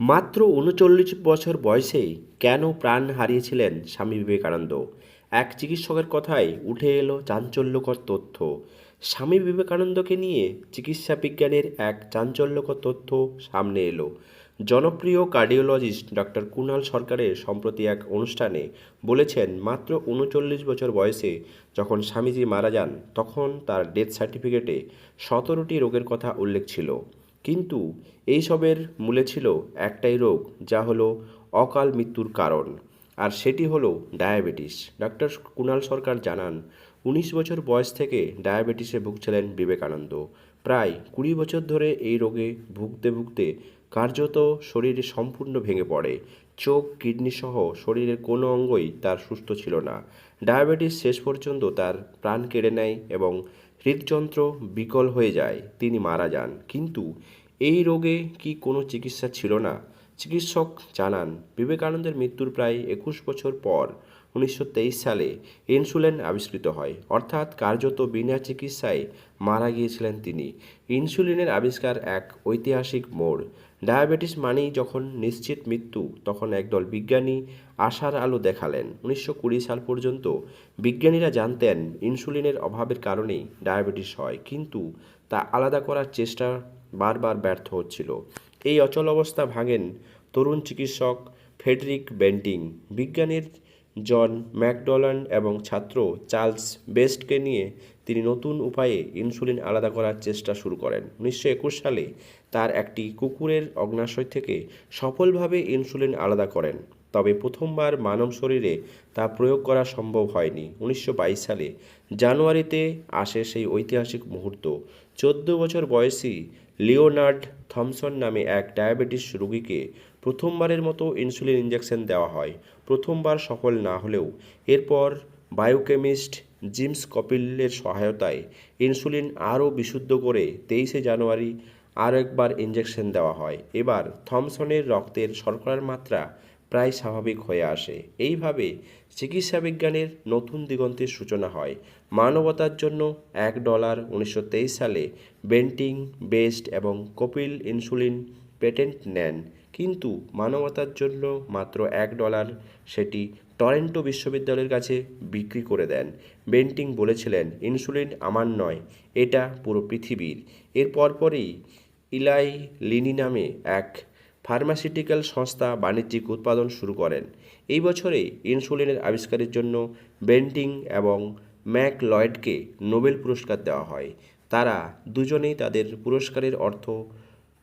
মাত্র উনচল্লিশ বছর বয়সেই কেন প্রাণ হারিয়েছিলেন স্বামী বিবেকানন্দ? এক চিকিৎসকের কথায় উঠে এলো চাঞ্চল্যকর তথ্য। স্বামী বিবেকানন্দকে নিয়ে চিকিৎসা বিজ্ঞানের এক চাঞ্চল্যকর তথ্য সামনে এলো। জনপ্রিয় কার্ডিওলজিস্ট ডক্টর কুণাল সরকারের সম্প্রতি এক অনুষ্ঠানে বলেছেন, মাত্র উনচল্লিশ বছর বয়সে যখন স্বামীজি মারা যান, তখন তার ডেথ সার্টিফিকেটে সতেরোটি রোগের কথা উল্লেখ ছিল। কিন্তু এইসবের মূলে ছিল একটাই রোগ, যা হলো অকাল মৃত্যুর কারণ। আর সেটি হলো ডায়াবেটিস। ডক্টর কুণাল সরকার জানান, উনিশ বছর বয়স থেকে ডায়াবেটিসে ভুগছিলেন বিবেকানন্দ। প্রায় কুড়ি বছর ধরে এই রোগে ভুগতে ভুগতে কার্যত শরীরে সম্পূর্ণ ভেঙে পড়ে। চোখ, কিডনি সহ শরীরের কোনো অঙ্গই তার সুস্থ ছিল না। ডায়াবেটিস শেষ পর্যন্ত তার প্রাণ কেড়ে নেয় এবং হৃদযন্ত্র বিকল হয়ে যায়। তিনি মারা যান। কিন্তু এই রোগে কি কোনো চিকিৎসা ছিল না? চিকিৎসক জানান, বিবেকানন্দের মৃত্যুর প্রায় একুশ বছর পর উনিশশো তেইশ সালে ইনসুলিন আবিষ্কৃত হয়। অর্থাৎ কার্যত বিনা চিকিৎসায় মারা গিয়েছিলেন তিনি। ইনসুলিনের আবিষ্কার এক ঐতিহাসিক মোড়। ডায়াবেটিস মানেই যখন নিশ্চিত মৃত্যু, তখন একদল বিজ্ঞানী আশার আলো দেখালেন। উনিশশো কুড়ি সাল পর্যন্ত বিজ্ঞানীরা জানতেন ইনসুলিনের অভাবের কারণেই ডায়াবেটিস হয়, কিন্তু তা আলাদা করার চেষ্টা বারবার ব্যর্থ হচ্ছিল। এই অচল অবস্থা ভাঙেন তরুণ চিকিৎসক ফেডরিক বেন্টিং। বিজ্ঞানীর জন ম্যাকডোনাল্ড এবং ছাত্র চার্লস বেস্টকে নিয়ে তিনি নতুন উপায়ে ইনসুলিন আলাদা করার চেষ্টা শুরু করেন। উনিশশো একুশ সালে তার একটি কুকুরের অগ্নাশয় থেকে সফলভাবে ইনসুলিন আলাদা করেন, তবে প্রথমবার মানব শরীরে তা প্রয়োগ করা সম্ভব হয়নি। উনিশশো বাইশ সালে জানুয়ারিতে আসে সেই ঐতিহাসিক মুহূর্ত। চোদ্দ বছর বয়সী লিওনার্ড থমসন নামে এক ডায়াবেটিস রোগীকে প্রথমবারের মতো ইনসুলিন ইঞ্জেকশন দেওয়া হয়। প্রথমবার সফল না হলেও এরপর বায়োকেমিস্ট জিমস কপিলের সহায়তায় ইনসুলিন আরও বিশুদ্ধ করে তেইশে জানুয়ারি আরও একবার ইঞ্জেকশন দেওয়া হয়। এবার থমসনের রক্তের শর্করার মাত্রা প্রায় স্বাভাবিক হয়ে আসে। এইভাবে চিকিৎসা বিজ্ঞানের নতুন দিগন্তের সূচনা হয়। মানবতার জন্য এক ডলার উনিশশো তেইশ সালে বেন্টিং, বেস্ট এবং কপিল ইনসুলিন পেটেন্ট নেন, কিন্তু মানবতার জন্য মাত্র এক ডলার সেটি টরেন্টো বিশ্ববিদ্যালয়ের কাছে বিক্রি করে দেন। বেন্টিং বলেছিলেন, ইনসুলিন আমার নয়, এটা পুরো পৃথিবীর। এর পরপরই ইলাই লিনি নামে এক ফার্মাসিউটিক্যাল সংস্থা বাণিজ্যিক উৎপাদন শুরু করেন। এই বছরেই ইনসুলিনের আবিষ্কারের জন্য বেন্টিং এবং ম্যাক লয়েডকে নোবেল পুরস্কার দেওয়া হয়। তারা দুজনেই তাদের পুরস্কারের অর্থ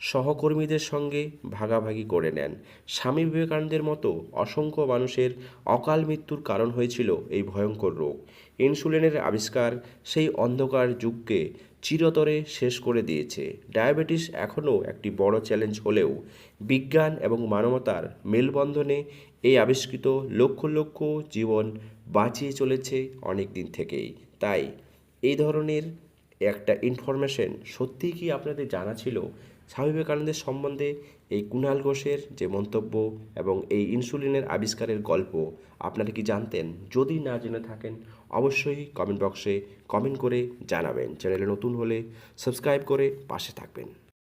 সহকর্মীদের সঙ্গে ভাগাভাগি করে নেন। স্বামী বিবেকানন্দের মতো অসংখ্য মানুষের অকাল মৃত্যুর কারণ হয়েছিল এই ভয়ঙ্কর রোগ। ইনসুলিনের আবিষ্কার সেই অন্ধকার যুগকে চিরতরে শেষ করে দিয়েছে। ডায়াবেটিস এখনও একটি বড় চ্যালেঞ্জ হলেও বিজ্ঞান এবং মানবতার মেলবন্ধনে এই আবিষ্কৃত লক্ষ লক্ষ জীবন বাঁচিয়ে চলেছে অনেক দিন থেকেই। তাই এই ধরনের একটা ইনফরমেশন সত্যিই কি আপনাদের জানা ছিল? স্বামী বিবেকানন্দের সম্বন্ধে এই কুণাল ঘোষের যে মন্তব্য এবং এই ইনসুলিনের আবিষ্কারের গল্প আপনারা কি জানতেন? যদি না জেনে থাকেন, অবশ্যই কমেন্ট বক্সে কমেন্ট করে জানাবেন। চ্যানেলে নতুন হলে সাবস্ক্রাইব করে পাশে থাকবেন।